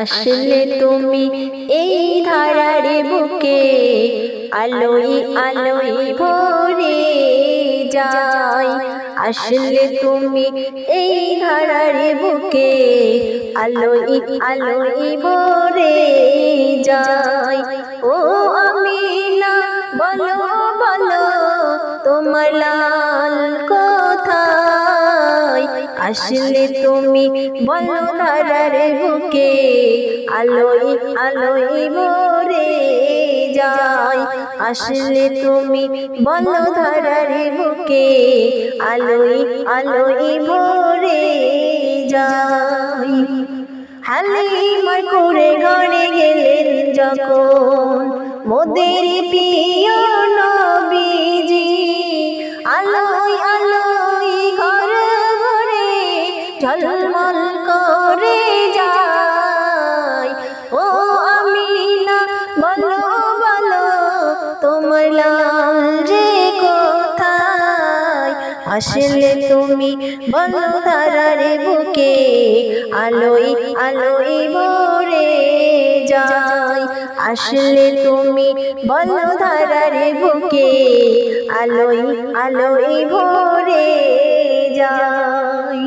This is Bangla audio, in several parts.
আসলে তুমি এই ধারার বুকে আলোই আলোই ভরে যায়। আসলে তুমি এই ধারার বুকে আলোই আলোই ভরে যায়। ও আমি না বলো বলো তোমার আসলে তুমি বলো ধারার বুকে আলোই আলোই ভরে যায়। আসলে তুমি বলো ধারার বুকে আলোই আলোই ভরে যায়। হালিমার করে ঘরে গেলেন যখন, মোদের প্রিয় ঝলমল করে যায়। ও আমিনা, বলো বলো, তোমার লাল রে কোথায়? আসলে তুমি বলো ধারার বুকে আলোই আলোই ভরে যায়। আসলে তুমি বলো ধারার বুকে আলোই আলোই ভরে যায়।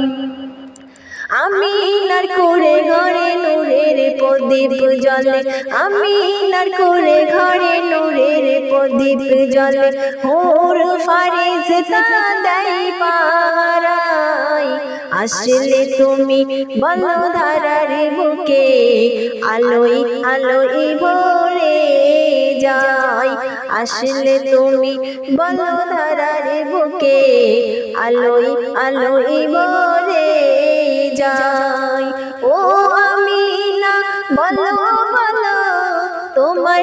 আমি নার করে ঘরে নূরের প্রদীপ জলে আমি নার করে ঘরে নূরের প্রদীপ জলে হোর ফারিস তা দেই পারাই আসলে তুমি বলো ধারার বুকে আলোই আলোই ভরে যায়। আসলে তুমি বলো ধারার বুকে আলোই আলোই ভরে যায় ও আমি না বলো বলো তোমার